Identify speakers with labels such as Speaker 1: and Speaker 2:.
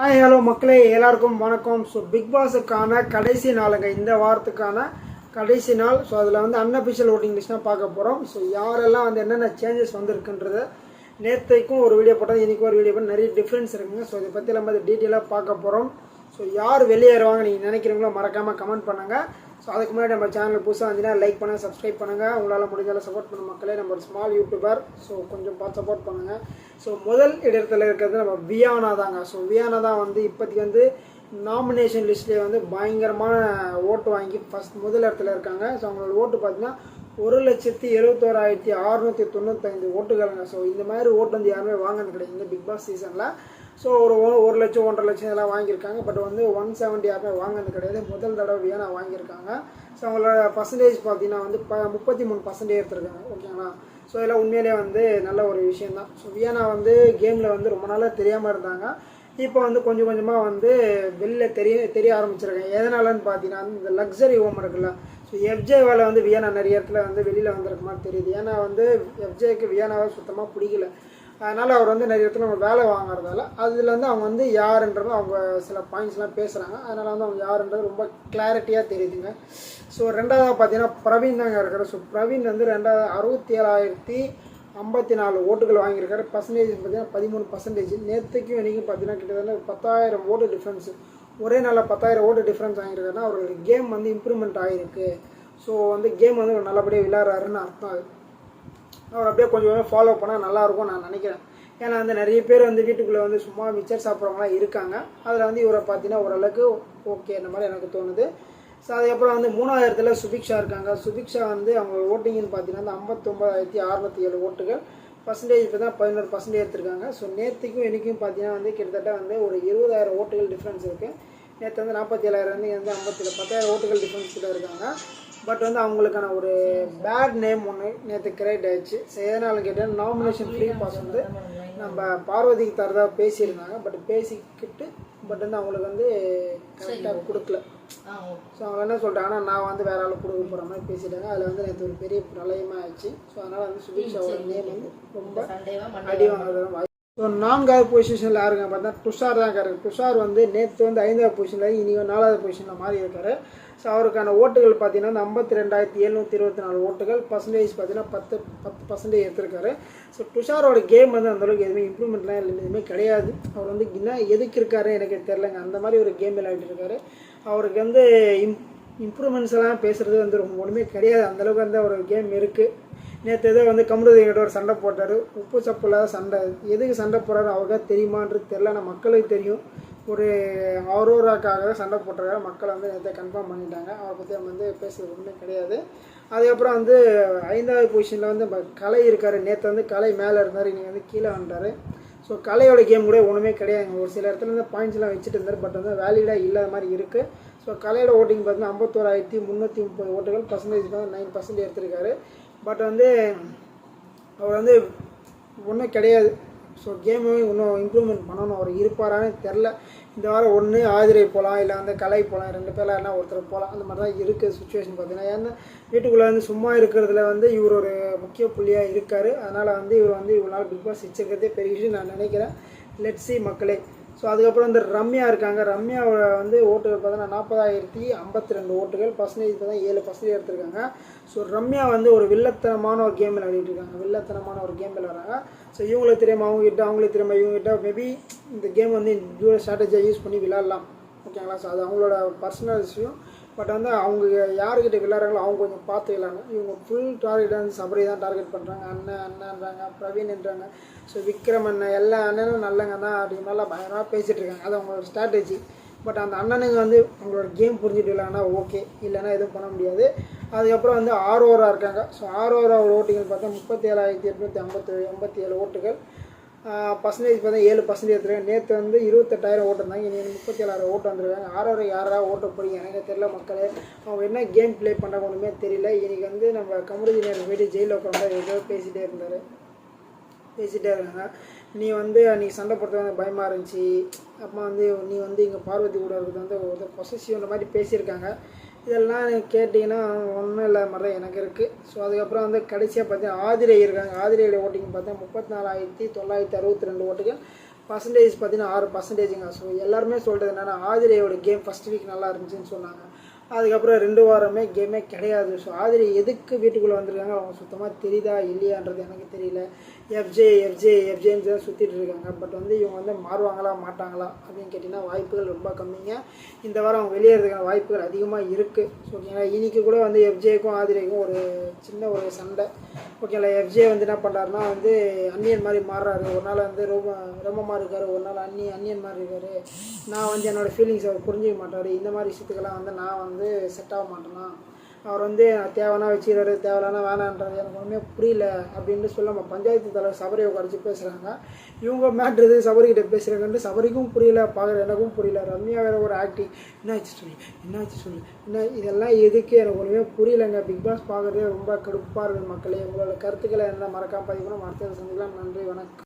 Speaker 1: Hi hello மக்களே. எல்லாருக்கும் வணக்கம். ஸோ பிக் பாஸுக்கான கடைசி நாளுங்க. இந்த வாரத்துக்கான கடைசி நாள். ஸோ அதில் வந்து அன்அபிஷியல் ஓட்டிங் லிஸ்ட்னா பார்க்க போகிறோம் ஸோ யாரெல்லாம் வந்து என்னென்ன சேஞ்சஸ் வந்திருக்குன்றது நேற்றைக்கும் ஒரு வீடியோ போட்டால் இன்றைக்கும் ஒரு வீடியோ நிறைய டிஃப்ரென்ஸ் இருக்குங்க. ஸோ இதை பற்றி நம்ம டீட்டெயிலாக பார்க்க போகிறோம் ஸோ யார் வெளியேறுவாங்க நீங்கள் நினைக்கிறீங்களோ மறக்காமல் கமெண்ட் பண்ணுங்கள் ஸோ அதுக்கு முன்னாடி நம்ம சேனல் புதுசாக இருந்துச்சுன்னா லைக் பண்ணுங்கள் சப்ஸ்கிரைப் பண்ணுங்கள் உங்களால் முடிஞ்சாலும் சப்போர்ட் பண்ண மக்களே நம்ம ஒரு ஸ்மால் யூடியூபர் ஸோ கொஞ்சம் பார்த்து சப்போர்ட் பண்ணுங்கள் ஸோ முதல் இடத்துல இருக்கிறது நம்ம வியானா தாங்க. ஸோ வியானா தான் வந்து இப்போதைக்கு வந்து நாமினேஷன் லிஸ்ட்லேயே வந்து பயங்கரமான ஓட்டு வாங்கி ஃபஸ்ட் முதல் இடத்துல இருக்காங்க. ஸோ அவங்களோட ஓட்டு பார்த்தீங்கன்னா ஒரு லட்சத்தி எழுபத்தோராயிரத்தி அறுநூற்றி தொண்ணூத்தைந்து ஓட்டுகளுங்க. ஸோ இந்த மாதிரி ஓட்டு வந்து யாருமே வாங்கினது கிடையாது. இந்த பிக் பாஸ் சீசனில் ஸோ ஒரு ஒரு லட்சம் ஒன்றரை லட்சம் இதெல்லாம் வாங்கியிருக்காங்க. பட் வந்து ஒன் செவன்ட்டி யாருமே வாங்கினது கிடையாது. முதல் தடவை வியானா வாங்கியிருக்காங்க. ஸோ அவங்களோட பர்சன்டேஜ் பார்த்தீங்கன்னா வந்து ப முப்பத்தி மூணு பர்சன்டேஜ் எடுத்திருக்காங்க ஓகேங்களா ஸோ இதெல்லாம் உண்மையிலேயே வந்து நல்ல ஒரு விஷயம் தான் ஸோ வியானா வந்து கேமில் வந்து ரொம்ப நாளாக தெரியாமல் இருந்தாங்க. இப்போ வந்து கொஞ்சம் கொஞ்சமாக வந்து வெளில தெரிய தெரிய ஆரம்பிச்சிருக்கேன் எதனாலன்னு பார்த்தீங்கன்னா வந்து இந்த லக்ஸரி ஹோம் இருக்குல்ல. ஸோ எஃப்ஜேவால் வந்து வியனா நிறைய இடத்துல வந்து வெளியில் வந்திருக்க மாதிரி தெரியுது. ஏன்னா வந்து எஃப்ஜேக்கு வியானாவை சுத்தமாக பிடிக்கல. அதனால் அவர் வந்து நிறைய இடத்துல நம்ம வேலை வாங்குறதால அதுலேருந்து அவங்க வந்து யாருன்றது அவங்க சில பாயிண்ட்ஸ்லாம் பேசுகிறாங்க அதனால் வந்து அவங்க யாருன்றது ரொம்ப கிளாரிட்டியாக தெரியுதுங்க. ஸோ ரெண்டாவது பார்த்தீங்கன்னா பிரவீன் தாங்க இருக்கார். ஸோ பிரவீன் வந்து ரெண்டாவது அறுபத்தி ஏழாயிரத்தி ஐம்பத்தி நாலு ஓட்டுகள் வாங்கியிருக்காரு. பர்சன்டேஜ் பார்த்தீங்கன்னா பதிமூணு பர்சன்டேஜ் நேற்றுக்கும் இன்றைக்கும் பார்த்தீங்கன்னா கிட்டத்தட்ட பத்தாயிரம் ஓட்டு டிஃப்ரென்ஸு ஒரே நாளில் பத்தாயிரம் ஓட்டு டிஃப்ரென்ஸ் வாங்கியிருக்காருன்னா அவருடைய கேம் வந்து இம்ப்ரூவ்மெண்ட் ஆகிருக்கு ஸோ வந்து கேம் வந்து நல்லபடியாக விளையாடுறாருன்னு அர்த்தம் அது. அவர் அப்படியே கொஞ்சம் கொஞ்சம் ஃபாலோ பண்ணால் நல்லாயிருக்கும் நான் நினைக்கிறேன். ஏன்னா வந்து நிறைய பேர் வந்து வீட்டுக்குள்ளே வந்து சும்மா மிச்சர் சாப்பிட்றவங்களாம் இருக்காங்க. அதில் வந்து இவரை பார்த்தீங்கன்னா ஓரளவுக்கு ஓகே இந்த மாதிரி எனக்கு தோணுது. ஸோ அதுக்கப்புறம் வந்து மூணாயிரத்தில் சுபிக்ஷா இருக்காங்க. சுபிக்ஷா வந்து அவங்க ஓட்டிங்னு பார்த்தீங்கன்னா வந்து ஐம்பத்தொம்பதாயிரத்தி அறநூற்றி ஏழு ஓட்டுகள். பர்சன்டேஜ் இப்போ தான் பதினோரு பர்சன்டேஜ் எடுத்திருக்காங்க. ஸோ நேற்றுக்கும் இன்றைக்கும் பார்த்தீங்கன்னா வந்து கிட்டத்தட்ட வந்து ஒரு இருபதாயிரம் ஓட்டுகள் டிஃப்ரென்ஸ் இருக்குது நேற்று வந்து நாற்பத்தி ஏழாயிரம் வந்து ஐம்பத்தி பத்தாயிரம் ஓட்டுகள் டிஃப்ரென்ஸ் கிட்ட இருக்காங்க. பட் வந்து அவங்களுக்கான ஒரு பேட் நேம் ஒன்று நேற்று கிரியேட் ஆயிடுச்சு. ஸோ எதனால கேட்டால் நாமினேஷன் ஃப்ரீ பாஸ் வந்து நம்ம பார்வதிக்கு தரதா பேசியிருந்தாங்க. பட் பேசிக்கிட்டு பட் வந்து அவங்களுக்கு வந்து கரெக்டாக கொடுக்கல. ஸோ அவங்க என்ன சொல்லிட்டாங்கன்னா நான் வந்து வேற ஆள் கொடுக்க போகிற மாதிரி பேசிட்டாங்க. அதில் வந்து நேற்று ஒரு பெரிய பிரளயமாக ஆயிடுச்சு ஸோ அதனால் வந்து சுபிக்ஷாவோட நேம் வந்து ரொம்ப அடி வாங்குறது ஸோ நான்காவது பொசிஷனில் யாருங்க? பார்த்தா துஷார் தான் இருக்காரு. துஷார் வந்து நேற்று வந்து ஐந்தாவது பொசிஷனில் இனி நாலாவது பொசிஷனில் மாறி இருக்காரு. ஸோ அவருக்கான ஓட்டுகள் பார்த்தீங்கன்னா ஐம்பத்தி ரெண்டாயிரத்தி எழுநூற்றி இருபத்தி நாலு ஓட்டுகள் பர்சன்டேஜ் பார்த்தீங்கன்னா பத்து பத்து பர்சன்டேஜ் எடுத்திருக்காரு. ஸோ துஷாரோட கேம் வந்து அந்தளவுக்கு எதுவுமே இம்ப்ரூவ்மெண்ட்லாம் இல்லை எதுவுமே கிடையாது. அவர் வந்து என்ன எதுக்கு இருக்காரு எனக்கு தெரிலங்க அந்த மாதிரி ஒரு கேம் விளையாடிட்டு இருக்காரு. அவருக்கு வந்து இம் இம்ப்ரூவ்மெண்ட்ஸ் எல்லாம் பேசுகிறது வந்து ரொம்ப ஒன்றுமே கிடையாது. அந்தளவுக்கு வந்து ஒரு கேம் இருக்குது நேற்று ஏதோ வந்து கமருதீங்கிட்ட ஒரு சண்டை போட்டார். உப்பு சப்பு இல்லாத சண்டை. எதுக்கு சண்டை போடுறாரு? அவருக்காக தெரியுமான்றது தெரில ஆனால் மக்களுக்கு தெரியும். ஒரு ஆரோராக்காக தான் சண்டை போட்டிருக்காரு. மக்கள் வந்து நேற்று கன்ஃபார்ம் பண்ணிட்டாங்க. அவரை பற்றி அவங்க வந்து பேசுறது ஒன்றுமே கிடையாது. அதுக்கப்புறம் வந்து ஐந்தாவது பொசிஷனில் வந்து கலை இருக்கார். நேற்று வந்து கலை மேலே இருந்தார். இன்றைக்கி வந்து கீழே வந்துட்டார். ஸோ கலையோட கேம் கூட ஒன்றுமே கிடையாதுங்க ஒரு சில இடத்துல இருந்து பாயிண்ட்ஸ்லாம் வச்சுட்டு இருந்தார். பட் வந்து வேலிடாக இல்லாத மாதிரி இருக்குது ஸோ கலையோட ஓட்டிங் பார்த்தீங்கன்னா ஐம்பத்தோராயிரத்தி முந்நூற்றி முப்பது ஓட்டுகள். பர்சன்டேஜ் வந்து நைன் பர்சன்ட் எடுத்திருக்காரு. பட் வந்து அவர் வந்து ஒன்றும் கிடையாது. ஸோ கேமை இன்னும் இம்ப்ரூவ்மெண்ட் பண்ணணும். அவர் இருப்பாரான்னு தெரில இந்த வாரம் ஒன்று ஆதிரை போகலாம் இல்லை வந்து கலை போகலாம் ரெண்டு பேரில் என்ன ஒருத்தர் போகலாம் அந்த மாதிரி தான் இருக்குது சுச்சுவேஷன் பார்த்தீங்கன்னா. ஏன்னா வீட்டுக்குள்ளே வந்து சும்மா இருக்கிறதுல வந்து இவர் ஒரு முக்கிய புள்ளியாக இருக்கார். அதனால் வந்து இவர் வந்து இவ்வளோ நாள் பிக் பாஸ் வச்சிருக்கிறதே பெரிய விஷயம் நான் நினைக்கிறேன். லெட்ஸி மக்களே. ஸோ அதுக்கப்புறம் இந்த ரம்யா இருக்காங்க. ரம்யாவோட வந்து ஓட்டுகள் பார்த்தோன்னா நாற்பதாயிரத்தி ஐம்பத்தி ரெண்டு ஓட்டுகள். பர்சன்டேஜ் பார்த்தா ஏழு பர்சன்டேஜ் எடுத்திருக்காங்க. ஸோ ரம்யா வந்து ஒரு வில்லத்தனமான ஒரு கேம் விளையாடிட்டு இருக்காங்க. வில்லத்தனமான ஒரு கேம் விளையாடுறாங்க. ஸோ இவங்களுக்கு தெரியாமல் அவங்ககிட்ட அவங்களுக்கு தெரியாம இவங்ககிட்ட மேபி இந்த கேம் வந்து இந்த ஸ்ட்ராட்டஜியாக யூஸ் பண்ணி விளையாடலாம். ஓகேங்களா ஸோ அது அவங்களோட பர்சனல் விஷயம் பட் வந்து அவங்க யாருக்கிட்ட விளையாடுறாங்களோ அவங்க கொஞ்சம் பார்த்து இவங்க ஃபுல் டார்கெட் வந்து சபரி தான் டார்கெட் பண்ணுறாங்க அண்ணன் அண்ணன்றாங்க பிரவீன்ன்றாங்க ஸோ விக்ரம் அண்ணன் எல்லா அண்ணனும் நல்லங்க தான் அப்படிங்கிற மாதிரிலாம் பயங்கரமாக பேசிகிட்டு இருக்காங்க. அது அவங்களோட ஸ்ட்ராட்டஜி பட் அந்த அண்ணனுங்க வந்து அவங்களோட கேம் புரிஞ்சுட்டு விளையாடினா ஓகே இல்லைன்னா எதுவும் பண்ண முடியாது. அதுக்கப்புறம் வந்து ஆரோரா இருக்காங்க. ஸோ ஆரோரா ஓட்டுகள் பார்த்தா முப்பத்தி ஏழாயிரத்தி எட்நூற்றி ஐம்பத்தி எண்பத்தி ஏழு ஓட்டுகள். பர்சன்டேஜ் பார்த்தா ஏழு பர்சன்டேஜ் எடுத்துருக்காங்க. நேற்று வந்து இருபத்தெட்டாயிரம் ஓட்டு இன்னைக்கு இனி முப்பத்தி ஏழாயிரம் ஓட்டு வந்திருக்காங்க. ஆரோரா யாராவது ஓட்ட போகிறீங்க எனக்கு தெரியல மக்களே. அவங்க என்ன கேம் ப்ளே பண்ணுறாங்க ஒன்றுமே தெரியல. இன்றைக்கி வந்து நம்ம கமருதி நேரம் போயிட்டு ஜெயிலில் உட்காந்து ஏதோ பேசிகிட்டே இருந்தார். பேசிகிட்டே இருந்தாங்க நீ வந்து அன்றைக்கி சண்டை போடுறது வந்து பயமாக இருந்துச்சு. அப்போ வந்து நீ வந்து இங்கே பார்வதி கூட இருக்கிறது வந்து ஒரு பொசசிவ்ன்ற மாதிரி பேசியிருக்காங்க. இதெல்லாம் கேட்டிங்கன்னா ஒன்றும் இல்லாத மாதிரி தான் எனக்கு இருக்குது ஸோ அதுக்கப்புறம் வந்து கடைசியாக பார்த்தீங்கன்னா ஆதிரை இருக்காங்க. ஆதிரையோட ஓட்டிங் பார்த்தா முப்பத்தி நாலாயிரத்தி தொள்ளாயிரத்தி அறுபத்தி ரெண்டு ஓட்டுகள். பர்சன்டேஜ் பார்த்தீங்கன்னா ஆறு பர்சன்டேஜுங்க ஸோ எல்லாருமே சொல்கிறது என்னென்னா ஆதிரையோட கேம் ஃபஸ்ட் வீக் நல்லா இருந்துச்சுன்னு சொன்னாங்க. அதுக்கப்புறம் ரெண்டு வாரமே கேமே கிடையாது. ஸோ ஆதிரி எதுக்கு வீட்டுக்குள்ளே வந்திருக்காங்க? அவங்க சுத்தமாக தெரியுதா இல்லையான்றது எனக்கு தெரியல. எஃப்ஜே எஃப்ஜே எஃப்ஜேன்னு தான் சுற்றிட்டு இருக்காங்க. பட் வந்து இவங்க வந்து மாறுவாங்களா மாட்டாங்களா அப்படின்னு கேட்டிங்கன்னா வாய்ப்புகள் ரொம்ப கம்மிங்க. இந்த வாரம் அவங்க வெளியேறதுக்கான வாய்ப்புகள் அதிகமாக இருக்குது ஸோ ஓகேங்களா? இன்றைக்கி கூட வந்து எஃப்ஜேக்கும் ஆதிரைக்கும் ஒரு சின்ன ஒரு சண்டை. ஓகேங்களா? எஃப்ஜே வந்து என்ன பண்ணுறாருனா வந்து அன்னியன் மாதிரி மாறுறாரு. ஒரு நாள் வந்து ரொம்ப ரொம்பமாக இருக்கார். ஒரு நாள் அன்னி அன்னியன் மாதிரி இருக்காரு. நான் வந்து என்னோட ஃபீலிங்ஸ் அவர் புரிஞ்சிக்க மாட்டார். இந்த மாதிரி விஷயத்துக்கெல்லாம் வந்து நான் வந்து வந்து செட் ஆக மாட்டேனா அவர் வந்து தேவைன்னா வச்சுக்கிறாரு தேவையில்லைனா வேணான்றது எனக்கு ஒன்றுமே புரியல அப்படின்னு சொல்ல நம்ம பஞ்சாயத்து தலைவர் சபரியை உட்காந்து பேசுகிறாங்க இவங்க மேட்ரு சபரிக்கிட்ட பேசுகிறாங்கன்ட்டு சபரிக்கும் புரியல பார்க்குற எனக்கும் புரியல. ரம்யா வேற ஒரு ஆக்டிங் என்னாச்சு சொல்லு என்னாச்சு சொல்லு? என்ன இதெல்லாம் எதுக்கு? எனக்கு ஒன்றுமே புரியலைங்க. பிக் பாஸ் பார்க்குறதே ரொம்ப கடுப்பாக இருக்குது மக்களே. உங்களோட கருத்துக்களை என்ன மறக்காம பதிவு பண்ண சந்திக்கலாம். நன்றி வணக்கம்.